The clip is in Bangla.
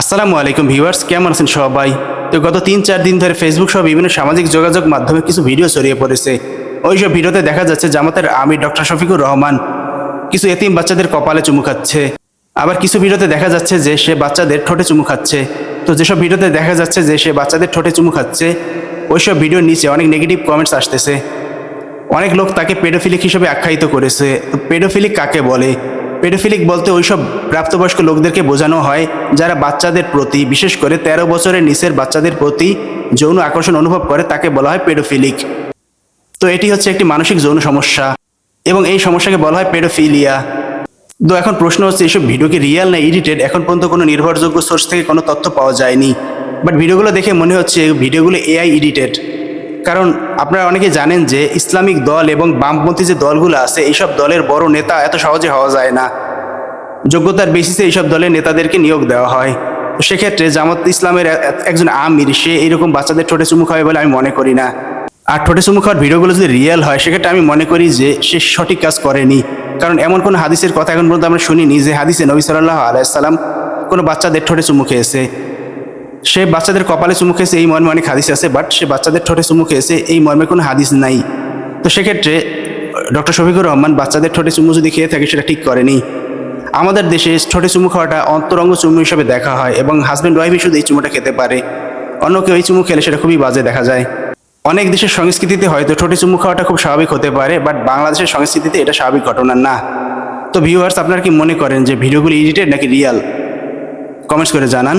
আসসালামু আলাইকুম ভিউয়ার্স, কেমন আছেন সবাই? তো গত তিন চার দিন ধরে ফেসবুক সহ বিভিন্ন সামাজিক যোগাযোগ মাধ্যমে কিছু ভিডিও ছড়িয়ে পড়েছে। ওইসব ভিডিওতে দেখা যাচ্ছে জামাতের আমির ডক্টর শফিকুর রহমান কিছু এতিম বাচ্চাদের কপালে চুমু খাচ্ছে। আবার কিছু ভিডিওতে দেখা যাচ্ছে যে সে বাচ্চাদের ঠোঁটে চুমু খাচ্ছে। তো যেসব ভিডিওতে দেখা যাচ্ছে যে সে বাচ্চাদের ঠোঁটে চুমু খাচ্ছে, ওইসব ভিডিওর নিচে অনেক নেগেটিভ কমেন্টস আসতেছে। অনেক লোক তাকে পেডোফিলিক হিসেবে আখ্যায়িত করেছে। তো পেডোফিলিক কাকে বলে? পেডোফিলিক বলতে ওইসব প্রাপ্তবয়স্ক লোকদেরকে বোঝানো হয়, যারা বাচ্চাদের প্রতি, বিশেষ করে ১৩ বছরের নিচের বাচ্চাদের প্রতি যৌন আকর্ষণ অনুভব করে, তাকে বলা হয় পেডোফিলিক। তো এটি হচ্ছে একটি মানসিক যৌন সমস্যা, এবং এই সমস্যাকে বলা হয় পেডোফিলিয়া। তো এখন প্রশ্ন হচ্ছে এইসব ভিডিও কি রিয়েল না এডিটেড? এখন পর্যন্ত কোনো নির্ভরযোগ্য সোর্স থেকে কোনো তথ্য পাওয়া যায়নি। বাট ভিডিওগুলো দেখে মনে হচ্ছে ভিডিওগুলো এআই এডিটেড। কারণ আপনারা অনেকে জানেন যে ইসলামিক দল এবং বামপন্থী যে দলগুলো আছে, এইসব দলের বড় নেতা এত সহজে হওয়া যায় না। যোগ্যতার বেসিসে এইসব দলের নেতাদেরকে নিয়োগ দেওয়া হয়। সেক্ষেত্রে জামাত ইসলামের একজন আমির, সে এইরকম বাচ্চাদের ঠোঁটে চুমু খাবে বলে আমি মনে করি না। আর ঠোঁটে চুমু খাওয়ার ভিডিওগুলো যদি রিয়েল হয়, সেক্ষেত্রে আমি মনে করি যে সে সঠিক কাজ করেনি। কারণ এমন কোনো হাদিসের কথা এখন পর্যন্ত আমরা শুনিনি যে হাদিসে নবী সাল্লাহ আলাইসাল্লাম কোনো বাচ্চাদের ঠোঁটে চুমু খেয়েছে। সে বাচ্চাদের কপালে চুমু খেয়েছে, এই মর্মে অনেক হাদিস আছে বাট সে বাচ্চাদের ঠোঁটে চুমু খেয়েছে, এই মর্মে কোনো হাদিস নাই। তো সেক্ষেত্রে ডক্টর শফিকুর রহমান বাচ্চাদের ঠোঁটে চুমু যদি খেয়ে থাকে, সেটা ঠিক করেনি। আমাদের দেশে ঠোঁটে চুমু খাওয়াটা অন্তরঙ্গ চুমু হিসেবে দেখা হয় এবং হাজব্যান্ড ওয়াইফই শুধু এই চুমুটা খেতে পারে। অন্য কেউ এই চুমু খেলে সেটা খুবই বাজে দেখা যায়। অনেক দেশের সংস্কৃতিতে হয়তো ঠোঁটে চুমু খাওয়াটা খুব স্বাভাবিক হতে পারে বাট বাংলাদেশের সংস্কৃতিতে এটা স্বাভাবিক ঘটনা না। তো ভিউয়ার্স আপনারা কি মনে করেন যে ভিডিওগুলি এডিটেড নাকি রিয়াল কমেন্টস করে জানান।